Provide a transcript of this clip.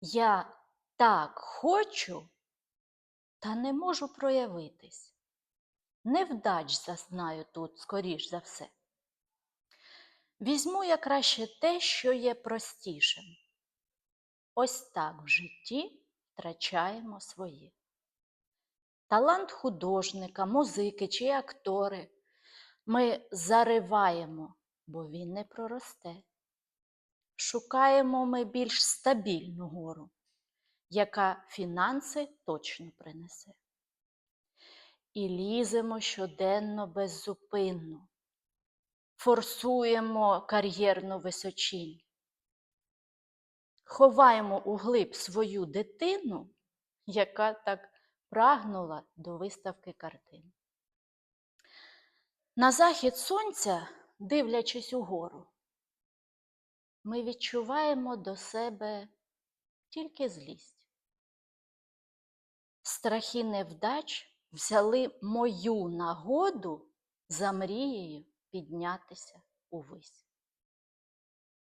Я так хочу, та не можу проявитись. Невдач зазнаю тут, скоріш за все. Візьму я краще те, що є простішим. Ось так в житті втрачаємо своє. Талант художника, музики чи актори ми зариваємо, бо він не проросте. Шукаємо ми більш стабільну гору, яка фінанси точно принесе. І ліземо щоденно беззупинно, форсуємо кар'єрну височінь, ховаємо у глиб свою дитину, яка так прагнула до виставки картин. На захід сонця, дивлячись угору, ми відчуваємо до себе тільки злість. Страхи невдач взяли мою нагоду за мрією піднятися увись.